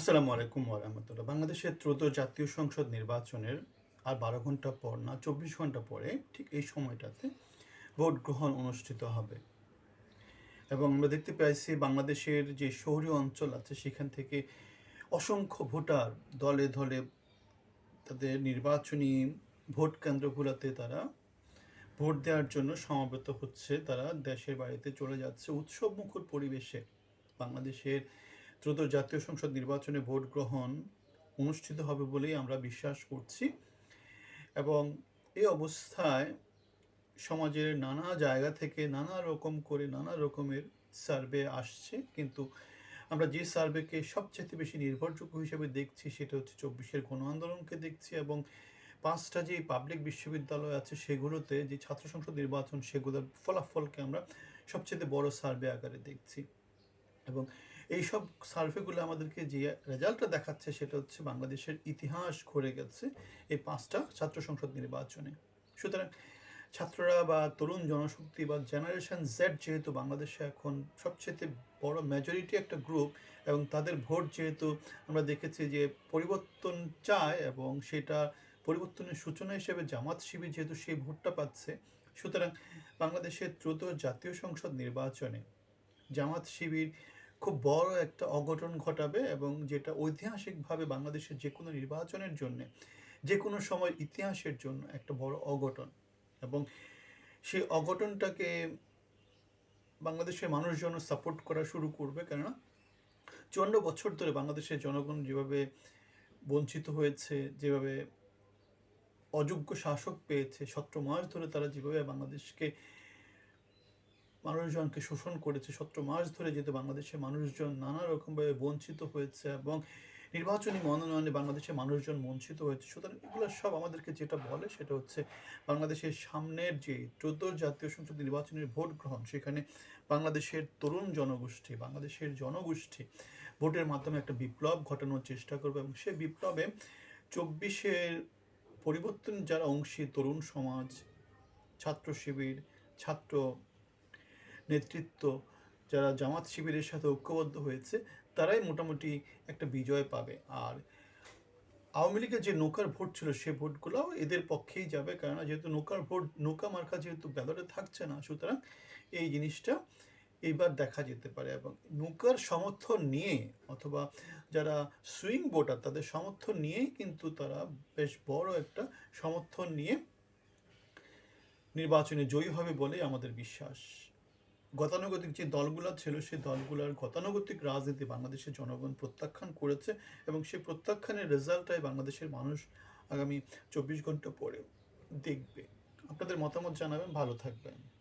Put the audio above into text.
আসসালামু আলাইকুম ওরহামতুল্লাহ বাংলাদেশের ত্রয়োদশ জাতীয় সংসদ নির্বাচনের আর বারো ঘণ্টা পর না, চব্বিশ ঘণ্টা পরে ঠিক এই সময়টাতে ভোট গ্রহণ অনুষ্ঠিত হবে। এবং আমরা দেখতে পাইছি বাংলাদেশের যে শহরী অঞ্চল আছে, সেখান থেকে অসংখ্য ভোটার দলে দলে তাদের নির্বাচনী ভোট কেন্দ্রগুলোতে তারা ভোট দেওয়ার জন্য সমাবেত হচ্ছে। তারা দেশের বাড়িতে চলে যাচ্ছে। উৎসব মুখর পরিবেশে বাংলাদেশের ত্রয়োদশ জাতীয় সংসদ নির্বাচনে ভোট গ্রহণ অনুষ্ঠিত হবে বলেই আমরা বিশ্বাস করছি এবং এই অবস্থায় সমাজের নানা জায়গা থেকে নানা রকম করে নানা রকমের সার্ভে আসছে। কিন্তু আমরা যে সার্ভেকে সবচেয়ে বেশি নির্ভরযোগ্য হিসেবে দেখছি সেটা হচ্ছে চব্বিশের গণ আন্দোলনকে দেখছি এবং পাঁচটা যে পাবলিক বিশ্ববিদ্যালয় আছে সেগুলোতে যে ছাত্র সংসদ নির্বাচন সেগুলোর ফলাফলকে আমরা সবচেয়ে বড় সার্ভে আকারে দেখছি। এবং এই সব সার্ভেগুলো আমাদেরকে যে রেজাল্টটা দেখাচ্ছে সেটা হচ্ছে বাংলাদেশের ইতিহাস ঘুরে গেছে এই পাঁচটা ছাত্র সংসদ নির্বাচনে। সুতরাং ছাত্ররা বা তরুণ জনশক্তি বা জেনারেশন জেড যেহেতু বাংলাদেশে এখন সবচেয়ে বড় মেজরিটি একটা গ্রুপ এবং তাদের ভোট যেহেতু আমরা দেখেছি যে পরিবর্তন চায় এবং সেটা পরিবর্তনের সূচনা হিসেবে জামাত শিবির যেহেতু সেই ভোটটা পাচ্ছে, সুতরাং বাংলাদেশের দ্রুত জাতীয় সংসদ নির্বাচনে জামাত শিবির খুব বড় একটা অঘটন ঘটাবে এবং যেটা ঐতিহাসিকভাবে বাংলাদেশের যে কোনো নির্বাচনের জন্য যে কোনো সময় ইতিহাসের জন্য একটা বড় অঘটন। এবং সেই অঘটনটাকে বাংলাদেশের মানুষজন সাপোর্ট করা শুরু করবে। কেননা চুয়ান্ন বছর ধরে বাংলাদেশের জনগণ যেভাবে বঞ্চিত হয়েছে, যেভাবে অযোগ্য শাসক পেয়েছে, সতেরো মাস ধরে তারা যেভাবে বাংলাদেশকে মানুষজনকে শোষণ করেছে। সতেরো মাস ধরে যেহেতু বাংলাদেশের মানুষজন নানা রকমভাবে বঞ্চিত হয়েছে এবং নির্বাচনী মনোনয়নে বাংলাদেশের মানুষজন বঞ্চিত হয়েছে। সুতরাং এগুলো সব আমাদেরকে যেটা বলে সেটা হচ্ছে বাংলাদেশের সামনের যে চোদ্দ জাতীয় সংসদ নির্বাচনের ভোট গ্রহণ, সেখানে বাংলাদেশের তরুণ জনগোষ্ঠী, বাংলাদেশের জনগোষ্ঠী ভোটের মাধ্যমে একটা বিপ্লব ঘটানোর চেষ্টা করবে এবং সে বিপ্লবে চব্বিশের পরিবর্তন যারা অংশী তরুণ সমাজ, ছাত্র শিবির, ছাত্র নেতৃত্ব যারা জামাত শিবিরের সাথে ঐক্যবদ্ধ হয়েছে, তারাই মোটামুটি একটা বিজয় পাবে। আর আওয়ামী লীগের যে নৌকার ভোট ছিল, সে ভোটগুলোও এদের পক্ষেই যাবে। কেননা যেহেতু নৌকার ভোট, নৌকা মার্কা যেহেতু ব্যালটে থাকছে না, সুতরাং এই জিনিসটা এইবার দেখা যেতে পারে। এবং নৌকার সমর্থন নিয়ে অথবা যারা সুইং ভোটার, তাদের সমর্থন নিয়েই কিন্তু তারা বেশ বড় একটা সমর্থন নিয়ে নির্বাচনে জয়ী হবে বলে আমাদের বিশ্বাস। গতানুগতিক যে দলগুলো ছিল, সেই দলগুলোর গতানুগতিক রাজনীতি বাংলাদেশের জনগণ প্রত্যাখ্যান করেছে এবং সেই প্রত্যাখ্যানের রেজাল্টটাই বাংলাদেশের মানুষ আগামী চব্বিশ ঘণ্টা পরে দেখবে। আপনাদের মতামত জানাবেন, ভালো থাকবেন।